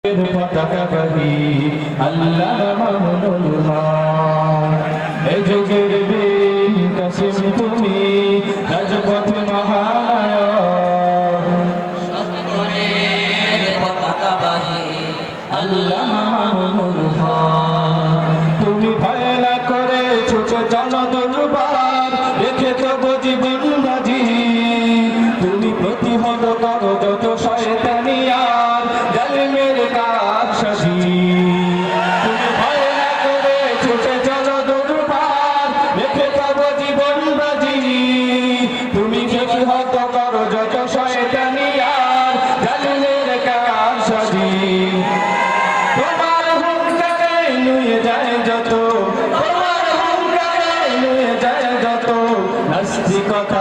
পতাকাবাহী আল্লাহ মামুনুল হক এ যুগের বীর কাসিম তুমি রাজপথ মহানায়ক সত্তরের পতাকাবাহী আল্লাহ মামুনুল হক তুমি ভয় না করে ছুটে চলো রেখে তবু জীবন বাজি। তুমি প্রতিহত করো যত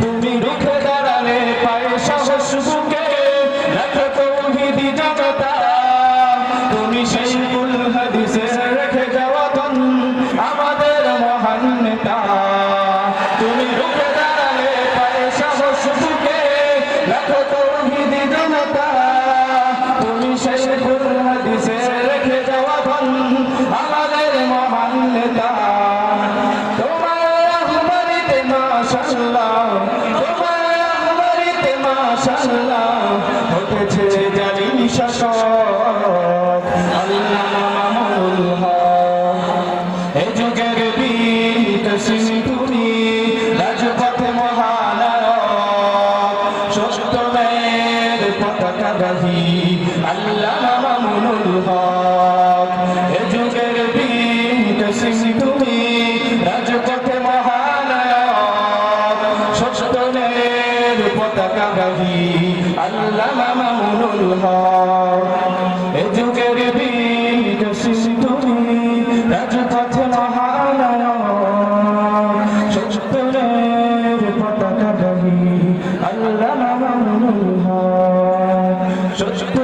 তুমি রুখে দাঁড়ালে পায়ে সাহস বুকে রাখো তৌহিদি জনতা তুমি সেই কুল হাদিসে রেখে যাওয়া আমাদের মহান নেতা তুমি রুখে দাঁড়ালে পায়ে সাহস বুকে রাখো তৌহিদি জনতা তুমি সেই কুল হাদিসে রেখে যাওয়া ধন আমাদের মহান নেতা তোমার রহমতে মাশাআল্লাহ তোমার রহমতে মাশাআল্লাহ হতেছে জালিম শাসক আল্লাহ মামুনুল হক। এ যুগের বীর কাসিম তাকাবি আল্লামা মামুনুল হক। এ যুগের বীর তুমি রাজপথে মহানায়ক সত্যের পতাকা দাবি আল্লামা মামুনুল হক। সত্য